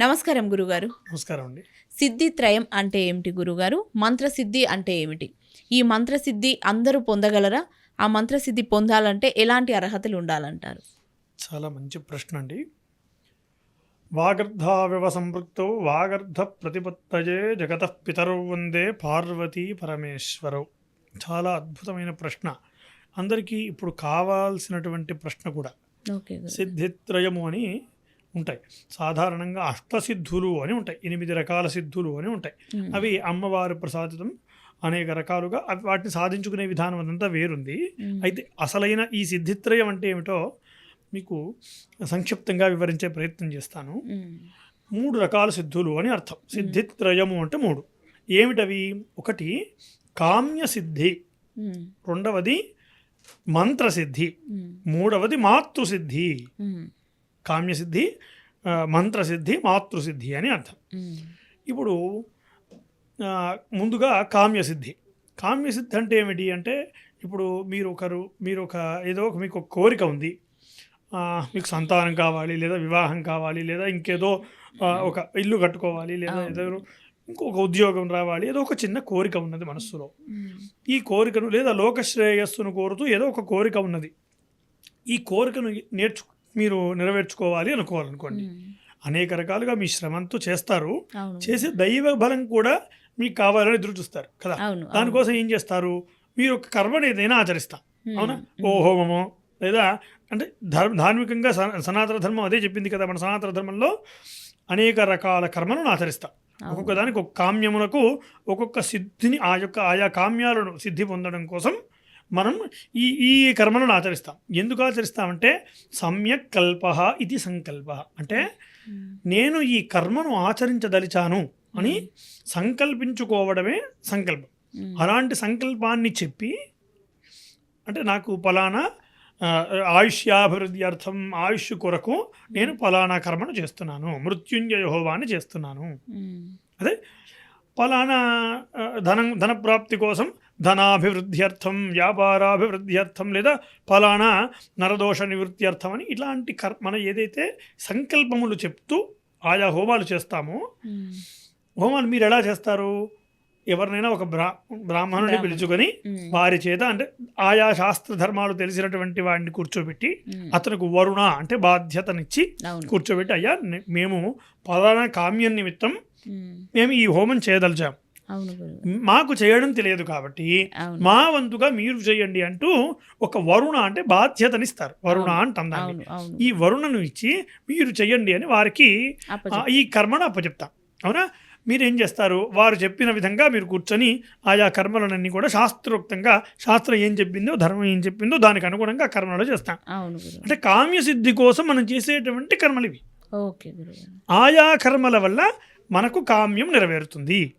నమస్కారం గురుగారు. నమస్కారం అండి. సిద్ధి త్రయం అంటే ఏమిటి గురుగారు? మంత్రసిద్ధి అంటే ఏమిటి? ఈ మంత్రసిద్ధి అందరూ పొందగలరా? ఆ మంత్రసిద్ధి పొందాలంటే ఎలాంటి అర్హతలు ఉండాలంటారు? చాలా మంచి ప్రశ్న అండి. వాగర్ధావివ సంపృక్తౌ వాగర్ధ ప్రతిపత్తయే జగత పితరౌ వందే పార్వతీ పరమేశ్వరౌ. చాలా అద్భుతమైన ప్రశ్న. అందరికీ ఇప్పుడు కావాల్సినటువంటి ప్రశ్న కూడా. సిద్ధిత్రయము అని ఉంటాయి. సాధారణంగా అష్టసిద్ధులు అని ఉంటాయి. ఎనిమిది రకాల సిద్ధులు అని ఉంటాయి. అవి అమ్మవారి ప్రసాదితం అనేక రకాలుగా అవి వాటిని సాధించుకునే విధానం అదంతా వేరుంది. అయితే అసలైన ఈ సిద్ధిత్రయం అంటే ఏమిటో మీకు సంక్షిప్తంగా వివరించే ప్రయత్నం చేస్తాను. మూడు రకాల సిద్ధులు అని అర్థం. సిద్ధిత్రయము అంటే మూడు. ఏమిటవి? ఒకటి కామ్య సిద్ధి. రెండవది మంత్రసిద్ధి. మూడవది మాతృసిద్ధి. కామ్యసిద్ధి. మంత్రసిద్ధి మాతృసిద్ధి అని అర్థం. ఇప్పుడు ముందుగా కామ్యసిద్ధి కామ్యసిద్ధి అంటే ఏమిటి అంటే ఇప్పుడు మీరు ఒకరు మీరు ఒక ఏదో ఒక మీకు ఒక కోరిక ఉంది మీకు సంతానం కావాలి లేదా వివాహం కావాలి లేదా ఇంకేదో ఒక ఇల్లు కట్టుకోవాలి లేదా. ఏదో ఇంకొక ఉద్యోగం రావాలి ఏదో ఒక చిన్న కోరిక ఉన్నది మనస్సులో. ఈ కోరికను లేదా లోకశ్రేయస్సును కోరుతూ ఏదో ఒక కోరిక ఉన్నది ఈ కోరికను నేర్చు మీరు నెరవేర్చుకోవాలి అనుకోవాలనుకోండి. అనేక రకాలుగా మీ శ్రమంతో చేస్తారు. చేసే దైవ బలం కూడా మీకు కావాలని ఎదురు చూస్తారు కదా. దానికోసం ఏం చేస్తారు? మీరు ఒక కర్మని ఏదైనా ఆచరిస్తాం. అవునా? ఓ హోమమో లేదా అంటే ధర్మ ధార్మికంగా సన- సనాతన ధర్మం అదే చెప్పింది కదా మన సనాతన ధర్మంలో. అనేక రకాల కర్మలను ఆచరిస్తాం. ఒక్కొక్క దానికి ఒక కామ్యములకు ఒక్కొక్క సిద్ధిని ఆ యొక్క ఆయా కామ్యాలను సిద్ధి పొందడం కోసం మనం ఈ ఈ కర్మలను ఆచరిస్తాం. ఎందుకు ఆచరిస్తామంటే సమ్యక్ కల్ప ఇది సంకల్ప. అంటే. నేను ఈ కర్మను ఆచరించదలిచాను అని సంకల్పించుకోవడమే సంకల్పం. అలాంటి సంకల్పాన్ని చెప్పి అంటే నాకు ఫలానా ఆయుష్యాభివృద్ధి అర్థం ఆయుష్ కొరకు నేను ఫలానా కర్మను చేస్తున్నాను. మృత్యుంజయ హోవాన్ని చేస్తున్నాను. అదే ఫలానా ధనం ధనప్రాప్తి కోసం ధనాభివృద్ధ్యర్థం వ్యాపారాభివృద్ధ్యర్థం లేదా ఫలానా నరదోష నివృత్త్యర్థం అని ఇట్లాంటి కర్ మన ఏదైతే సంకల్పములు చెప్తూ ఆయా హోమాలు చేస్తామో. హోమాలు మీరు ఎలా చేస్తారు ఎవరినైనా ఒక బ్రా బ్రాహ్మణుని. పిలుచుకొని. వారి చేత అంటే ఆయా శాస్త్ర ధర్మాలు తెలిసినటువంటి వాడిని కూర్చోబెట్టి. అతనికి వరుణ అంటే బాధ్యతనిచ్చి కూర్చోబెట్టి అయ్యా మేము పలానా కామ్యం నిమిత్తం మ్మ్. ఈ హోమం చేయదలిచాం మాకు చేయడం తెలియదు కాబట్టి మా వంతుగా మీరు చేయండి అంటూ ఒక వరుణ అంటే బాధ్యతనిస్తారు. వరుణ అంటాం దాన్ని ఈ వరుణను ఇచ్చి మీరు చెయ్యండి అని వారికి ఈ కర్మను అప్పచెప్తాం. అవునా? మీరు ఏం చేస్తారు? వారు చెప్పిన విధంగా మీరు కూర్చొని ఆయా కర్మలన్నీ కూడా శాస్త్రోక్తంగా శాస్త్రం ఏం చెప్పిందో ధర్మం ఏం చెప్పిందో దానికి అనుగుణంగా కర్మలు చేస్తాం. అంటే కామ్యసిద్ధి కోసం మనం చేసేటువంటి కర్మలు ఇవి. ఆయా కర్మల వల్ల మనకు కామ్యం నెరవేరుతుంది.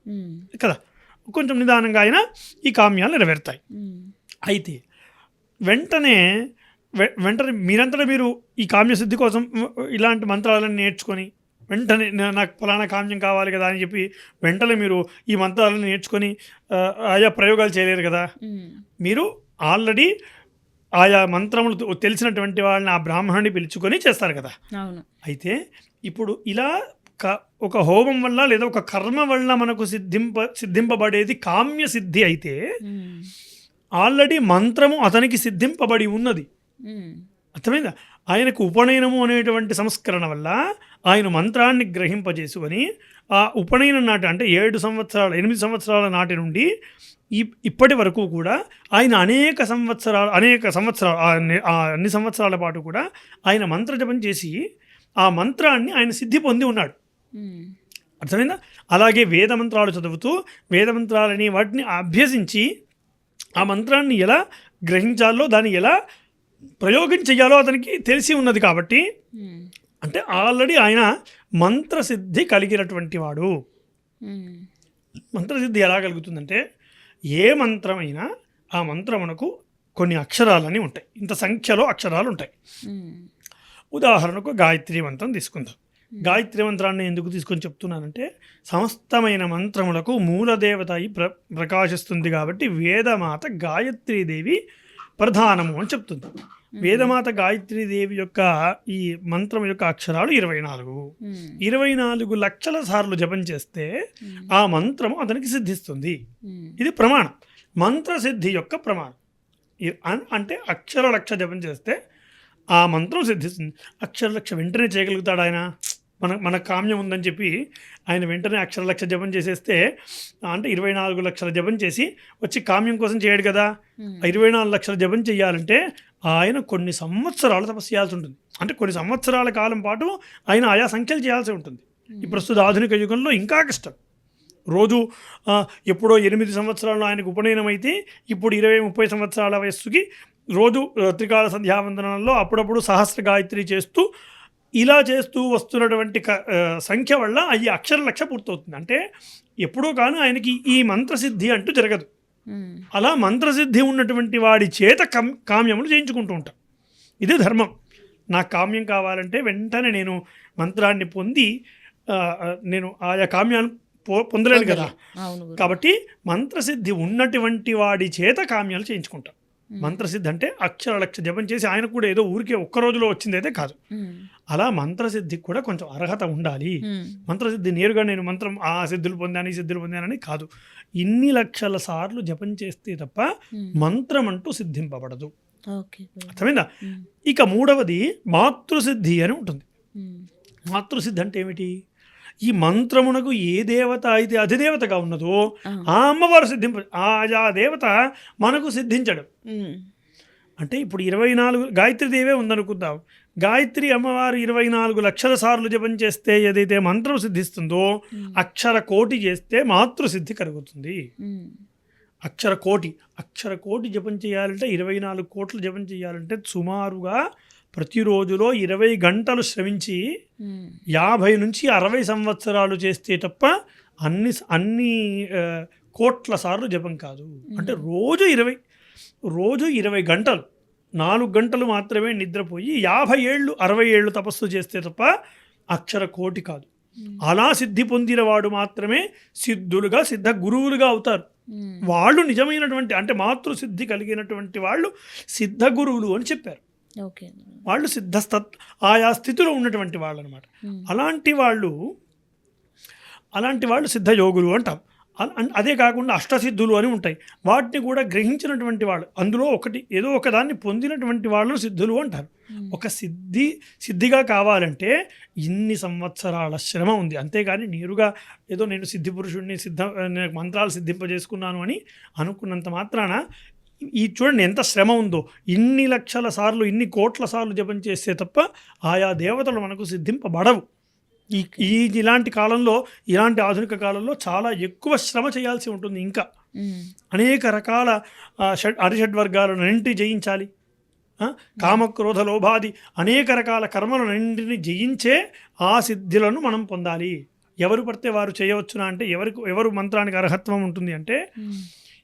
కదా కొంచెం నిదానంగా అయినా ఈ కామ్యాలు నెరవేరుతాయి. అయితే వెంటనే వెంటనే మీరంతటా మీరు ఈ కామ్యసిద్ధి కోసం ఇలాంటి మంత్రాలను నేర్చుకొని వెంటనే నాకు ఫలానా కామ్యం కావాలి కదా అని చెప్పి వెంటనే మీరు ఈ మంత్రాలను నేర్చుకొని ఆయా ప్రయోగాలు చేయలేరు కదా. మీరు ఆల్రెడీ ఆయా మంత్రములు తెలిసినటువంటి వాళ్ళని ఆ బ్రాహ్మణుని పిలుచుకొని చేస్తారు కదా అయితే ఇప్పుడు ఇలా క ఒక హోమం వల్ల లేదా ఒక కర్మ వల్ల మనకు సిద్ధింప సిద్ధింపబడేది కామ్య సిద్ధి అయితే. ఆల్రెడీ మంత్రము అతనికి సిద్ధింపబడి ఉన్నది. అర్థమైందా ఆయనకు ఉపనయనము అనేటువంటి సంస్కరణ వల్ల ఆయన మంత్రాన్ని గ్రహింపజేసుకొని ఆ ఉపనయనం నాటి అంటే ఏడు సంవత్సరాల ఎనిమిది సంవత్సరాల నాటి నుండి ఈ ఇప్పటి వరకు కూడా ఆయన అనేక సంవత్సరాలు అనేక సంవత్సరాలు అన్ని- సంవత్సరాల పాటు కూడా ఆయన మంత్రజపం చేసి ఆ మంత్రాన్ని ఆయన సిద్ధి పొంది ఉన్నాడు. అర్థమైందా అలాగే వేద మంత్రాలు చదువుతూ వేద మంత్రాలని వాటిని అభ్యసించి ఆ మంత్రాన్ని ఎలా గ్రహించాలో దాన్ని ఎలా ప్రయోగం చేయాలో అతనికి తెలిసి ఉన్నది కాబట్టి. అంటే ఆల్రెడీ ఆయన మంత్రసిద్ధి కలిగినటువంటి వాడు. మంత్రసిద్ధి ఎలా కలుగుతుందంటే ఏ మంత్రమైనా ఆ మంత్రమునకు కొన్ని అక్షరాలని ఉంటాయి ఇంత సంఖ్యలో అక్షరాలు ఉంటాయి. ఉదాహరణకు గాయత్రి మంత్రం తీసుకుందాం గాయత్రి మంత్రాన్ని ఎందుకు తీసుకొని చెప్తున్నానంటే సమస్తమైన మంత్రములకు మూలదేవత అయి ప్ర ప్రకాశిస్తుంది కాబట్టి వేదమాత గాయత్రీదేవి ప్రధానము అని చెప్తుంది. వేదమాత గాయత్రి దేవి యొక్క ఈ మంత్రం యొక్క అక్షరాలు ఇరవై నాలుగు. ఇరవై నాలుగు లక్షల సార్లు జపం చేస్తే ఆ మంత్రం అతనికి సిద్ధిస్తుంది. ఇది ప్రమాణం. మంత్రసిద్ధి యొక్క ప్రమాణం. అంటే అక్షర లక్ష జపం చేస్తే ఆ మంత్రం సిద్ధిస్తుంది. అక్షర లక్ష వెంటనే చేయగలుగుతాడు ఆయన? మన మన కామ్యం ఉందని చెప్పి ఆయన వెంటనే అక్షర లక్ష జపం చేసేస్తే అంటే ఇరవై నాలుగు లక్షల జపం చేసి వచ్చి కామ్యం కోసం చేయడు కదా. ఆ ఇరవై నాలుగు లక్షల జపం చేయాలంటే ఆయన కొన్ని సంవత్సరాలు తపస్సు చేయాల్సి ఉంటుంది. అంటే కొన్ని సంవత్సరాల కాలం పాటు ఆయన ఆయా సంఖ్యలు చేయాల్సి ఉంటుంది. ఈ ప్రస్తుత ఆధునిక యుగంలో ఇంకా కష్టం. రోజు ఎప్పుడో ఎనిమిది సంవత్సరాల్లో ఆయనకు ఉపనయనం అయితే ఇప్పుడు ఇరవై ముప్పై సంవత్సరాల వయస్సుకి రోజు త్రికాల సంధ్యావందనంలో అప్పుడప్పుడు సహస్ర గాయత్రి చేస్తూ ఇలా చేస్తూ వస్తున్నటువంటి సంఖ్య వల్ల ఈ అక్షర లక్ష పూర్తవుతుంది. అంటే ఎప్పుడూ కానీ ఆయనకి ఈ మంత్రసిద్ధి అంటూ జరగదు. అలా మంత్రసిద్ధి ఉన్నటువంటి వాడి చేత కం కామ్యములు చేయించుకుంటూ ఉంటాం. ఇదే ధర్మం. నాకు కామ్యం కావాలంటే వెంటనే నేను మంత్రాన్ని పొంది నేను ఆయా కామ్యాన్ని పో పొందలేను కదా. కాబట్టి మంత్రసిద్ధి ఉన్నటువంటి వాడి చేత కామ్యాలు చేయించుకుంటాం. మంత్రసిద్ధి అంటే అక్షర లక్ష జపం చేసి ఆయన కూడా ఏదో ఊరికే ఒక్క రోజులో వచ్చిందైతే కాదు. ఉమ్, అలా మంత్రసిద్ధికి కూడా కొంచెం అర్హత ఉండాలి. మంత్రసిద్ధి నేరుగా నేను మంత్రం ఆ సిద్ధులు పొందాను ఈ సిద్ధులు పొందానని కాదు. ఇన్ని లక్షల సార్లు జపం చేస్తే తప్ప మంత్రం అంటూ సిద్ధింపబడదు. అర్థమైందా? ఇక మూడవది మాతృసిద్ధి అని ఉంటుంది. మాతృసిద్ధి అంటే ఏమిటి? ఈ మంత్రమునకు ఏ దేవత అయితే అధిదేవతగా ఉన్నదో ఆ, ఆ అమ్మవారు సిద్ధింప ఆయా దేవత మనకు సిద్ధించడం. అంటే ఇప్పుడు ఇరవై నాలుగు గాయత్రి దేవే ఉందనుకుందాం. గాయత్రి అమ్మవారు ఇరవై నాలుగు లక్షల సార్లు జపం చేస్తే ఏదైతే మంత్రం సిద్ధిస్తుందో అక్షర కోటి చేస్తే మాతృసిద్ధి కలుగుతుంది. అక్షర కోటి అక్షర కోటి జపం చేయాలంటే ఇరవై నాలుగు కోట్లు జపం చేయాలంటే సుమారుగా ప్రతిరోజులో ఇరవై గంటలు శ్రమించి యాభై నుంచి అరవై సంవత్సరాలు చేస్తే తప్ప అన్ని అన్ని కోట్ల సార్లు జపం కాదు. అంటే రోజు ఇరవై రోజు ఇరవై గంటలు నాలుగు గంటలు మాత్రమే నిద్రపోయి యాభై ఏళ్ళు అరవై ఏళ్ళు తపస్సు చేస్తే తప్ప అక్షర కోటి కాదు. అలా సిద్ధి పొందిన వాడు మాత్రమే సిద్ధులుగా సిద్ధ గురువులుగా అవుతారు. వాళ్ళు నిజమైనటువంటి అంటే మాతృసిద్ధి కలిగినటువంటి వాళ్ళు సిద్ధ గురువులు అని చెప్పారు. వాళ్ళు సిద్ధస్థ ఆయా స్థితిలో ఉన్నటువంటి వాళ్ళు అనమాట అలాంటి వాళ్ళు అలాంటి వాళ్ళు సిద్ధయోగులు అంటాం. అదే కాకుండా అష్టసిద్ధులు అని ఉంటాయి. వాటిని కూడా గ్రహించినటువంటి వాళ్ళు అందులో ఒకటి ఏదో ఒకదాన్ని పొందినటువంటి వాళ్ళు సిద్ధులు అంటారు. ఒక సిద్ధి సిద్ధిగా కావాలంటే ఇన్ని సంవత్సరాల శ్రమ ఉంది. అంతేగాని నేరుగా ఏదో నేను సిద్ధి పురుషుడిని సిద్ధ నేను మంత్రాలు సిద్ధింపజేసుకున్నాను అని అనుకున్నంత మాత్రాన ఈ చూడండి ఎంత శ్రమ ఉందో. ఇన్ని లక్షల సార్లు ఇన్ని కోట్ల సార్లు జపం చేస్తే తప్ప ఆయా దేవతలు మనకు సిద్ధింపబడవు. ఈ ఈ ఇలాంటి కాలంలో ఇలాంటి ఆధునిక కాలంలో చాలా ఎక్కువ శ్రమ చేయాల్సి ఉంటుంది ఇంకా. అనేక రకాల షడ్ అరిషడ్ అన్నింటినీ జయించాలి. కామక్రోధ లోభాది అనేక రకాల కర్మలన్నింటినీ జయించే ఆ సిద్ధులను మనం పొందాలి. ఎవరు పడితే వారు చేయవచ్చునా అంటే ఎవరికి ఎవరు మంత్రానికి అర్హత్వం ఉంటుంది అంటే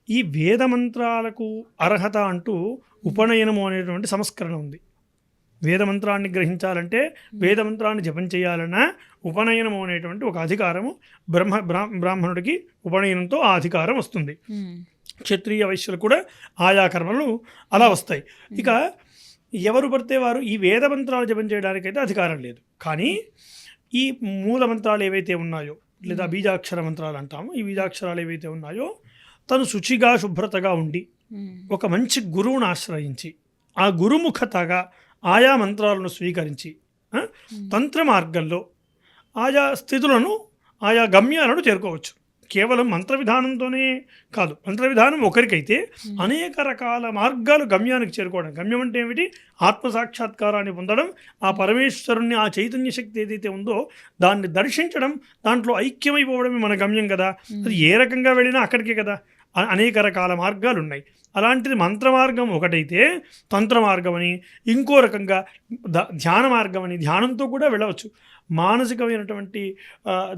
ఈ వేద మంత్రాలకు అర్హత అంటూ ఉపనయనము అనేటువంటి సంస్కరణ ఉంది. వేద మంత్రాన్ని గ్రహించాలంటే వేద మంత్రాన్ని జపం చేయాలన్నా ఉపనయనము అనేటువంటి ఒక అధికారము బ్రహ్మ బ్రా- బ్రాహ్మణుడికి ఉపనయనంతో ఆ అధికారం వస్తుంది. క్షత్రియ వైశ్యులు కూడా ఆయా కర్మలు అలా వస్తాయి. ఇక ఎవరు పడితే వారు ఈ వేద మంత్రాలు జపం చేయడానికైతే అధికారం లేదు. కానీ ఈ మూల మంత్రాలు ఏవైతే ఉన్నాయో లేదా బీజాక్షర మంత్రాలు అంటాము ఈ బీజాక్షరాలు ఏవైతే ఉన్నాయో తను శుచిగా శుభ్రతగా ఉండి ఒక మంచి గురువును ఆశ్రయించి ఆ గురుముఖతగా ఆయా మంత్రాలను స్వీకరించి తంత్ర మార్గంలో ఆయా స్థితులను ఆయా గమ్యాలను చేరుకోవచ్చు. కేవలం మంత్ర విధానంతోనే కాదు మంత్ర విధానం ఒకరికైతే అనేక రకాల మార్గాలు గమ్యానికి చేరుకోవడం. గమ్యం అంటే ఏమిటి? ఆత్మ సాక్షాత్కారాన్ని పొందడం ఆ పరమేశ్వరుణ్ణి ఆ చైతన్య శక్తి ఏదైతే ఉందో దాన్ని దర్శించడం దాంట్లో ఐక్యమైపోవడమే మన గమ్యం కదా. అది ఏ రకంగా వెళ్ళినా అక్కడికే కదా. అనేక రకాల మార్గాలు ఉన్నాయి అలాంటిది మంత్ర మార్గం ఒకటైతే తంత్ర మార్గం అని ఇంకో రకంగా ధ్యాన మార్గం అని ధ్యానంతో కూడా వెళ్ళవచ్చు. మానసికమైనటువంటి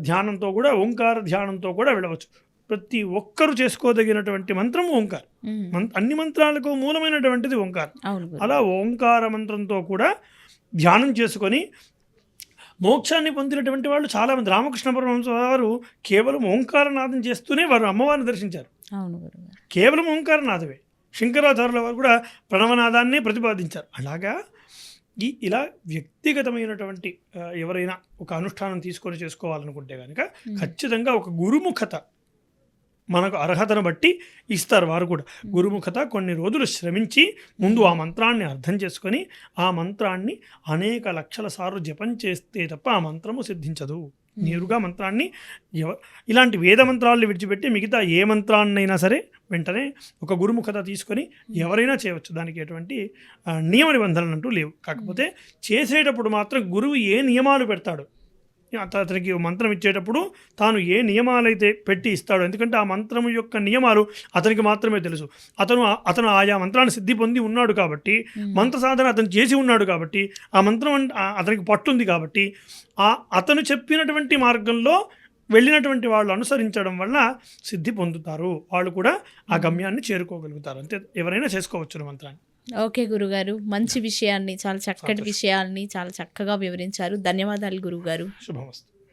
ధ్యానంతో కూడా ఓంకార ధ్యానంతో కూడా వెళ్ళవచ్చు. ప్రతి ఒక్కరూ చేసుకోదగినటువంటి మంత్రం ఓంకార్. అన్ని మంత్రాలకు మూలమైనటువంటిది ఓంకారం. అలా ఓంకార మంత్రంతో కూడా ధ్యానం చేసుకొని మోక్షాన్ని పొందినటువంటి వాళ్ళు చాలామంది. రామకృష్ణ పరమహంస వారు కేవలం ఓంకారనాదం చేస్తూనే వారు అమ్మవారిని దర్శించారు. అవును కేవలం ఓంకారనాదమే శంకరాచార్యుల వారు కూడా ప్రణవనాదాన్నే ప్రతిపాదించారు. అలాగా? ఈ ఇలా వ్యక్తిగతమైనటువంటి ఎవరైనా ఒక అనుష్ఠానం తీసుకొని చేసుకోవాలనుకుంటే కనుక ఖచ్చితంగా ఒక గురుముఖత మనకు అర్హతను బట్టి ఇస్తారు వారు కూడా. గురుముఖత కొన్ని రోజులు శ్రమించి ముందు ఆ మంత్రాన్ని అర్థం చేసుకొని ఆ మంత్రాన్ని అనేక లక్షల సార్లు జపం చేస్తే తప్ప ఆ మంత్రము సిద్ధించదు. నేరుగా మంత్రాన్ని ఎవ ఇలాంటి వేద మంత్రాలను విడిచిపెట్టి మిగతా ఏ మంత్రాన్నైనా సరే వెంటనే ఒక గురుముఖత తీసుకొని ఎవరైనా చేయవచ్చు. దానికి ఎటువంటి నియమ నిబంధనలు అంటూ లేవు. కాకపోతే చేసేటప్పుడు మాత్రం గురువు ఏ నియమాలు పెడతాడు? అతనికి మంత్రం ఇచ్చేటప్పుడు తాను ఏ నియమాలైతే పెట్టి ఇస్తాడో ఎందుకంటే ఆ మంత్రం యొక్క నియమాలు అతనికి మాత్రమే తెలుసు. అతను అతను ఆయా మంత్రాన్ని సిద్ధి పొంది ఉన్నాడు కాబట్టి మంత్ర సాధన అతను చేసి ఉన్నాడు కాబట్టి ఆ మంత్రం అతనికి పట్టుంది కాబట్టి ఆ అతను చెప్పినటువంటి మార్గంలో వెళ్ళినటువంటి వాళ్ళు అనుసరించడం వల్ల సిద్ధి పొందుతారు. వాళ్ళు కూడా ఆ గమ్యాన్ని చేరుకోగలుగుతారు. అంతే. ఎవరైనా చేసుకోవచ్చు మంత్రాన్ని. ఓకే గురుగారు. మంచి విషయాన్ని చాలా చక్కటి. విషయాల్ని చాలా చక్కగా వివరించారు. ధన్యవాదాలు గురుగారు. శుభమస్తు.